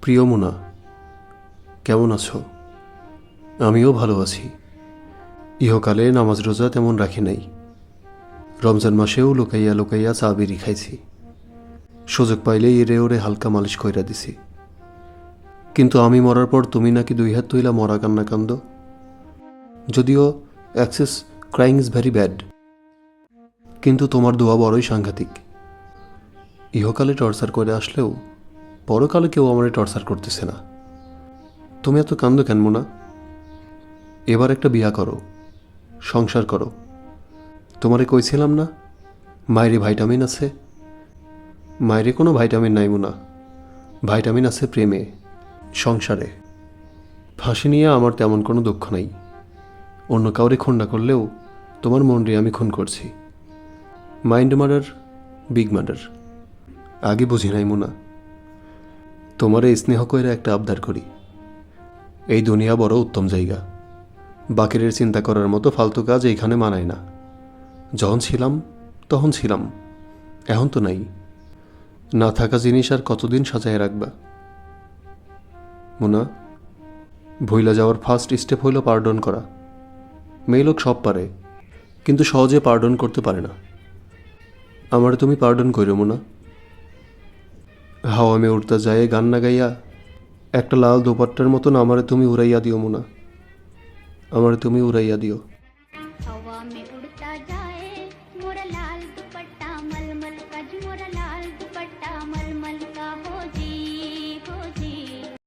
প্রিয় মোনা কেমন আছো? আমিও ভালো আছি। ইহকালে নামাজ রোজা তেমন রাখি নাই। রমজান মাসেও লুকাইয়া লুকাইয়া চা বিড়ি খাইছি। সুযোগ পাইলেই এরে ওরে হালকা মালিশ কইরা দিছি। কিন্তু আমি মরার পর তুমি নাকি দুই হাত তুইলা মরা কান্না কান্দ। যদিও excess crying is very bad. কিন্তু তোমার দোয়া বড়ই সাংঘাতিক। ইহকালে টর্চার করে আসলেও পরকালে কেউ আমারে টর্চার করতেছে না। তুমি এত কান্দ কেন মোনা? এবার একটা বিয়া করো, সংসার করো। তোমারে কইছিলাম না, মায়েরে ভাইটামিন আছে? মায়েরে কোনো ভাইটামিন নাই মোনা। ভাইটামিন আছে প্রেমে, সংসারে। ফাঁসি নিয়ে আমার তেমন কোনো দুঃখ নাই। অন্য কাউরে খুন না করলেও তোমার মনরে আমি খুন করছি। Mind murder, big murder. আগে বুঝি নাই মোনা। তোমারে স্নেহ কইরা একটা আবদার করি। এই দুনিয়া বড় উত্তম জায়গা। বাকিরের চিন্তা করার মতো ফালতু কাজ এইখানে মানায় না। যখন ছিলাম, তখন ছিলাম। এখন তো নাই। না থাকা জিনিস আর কতদিন সাজায় রাখবা? মুনা, ভইলা যাওয়ার ফার্স্ট স্টেপ হইল পার্ডন করা। মেয়ে লোক সব পারে, কিন্তু সহজে পার্ডন করতে পারে না। আমার তুমি পার্ডন কইরো, মুনা। হাওয়া মে উড়তা যায়, গান না গাইয়া একটা লাল দোপাট্টার মতন আমারে তুমি উড়াইয়া দিও মোনা। আমারে তুমি উড়াইয়া দিও।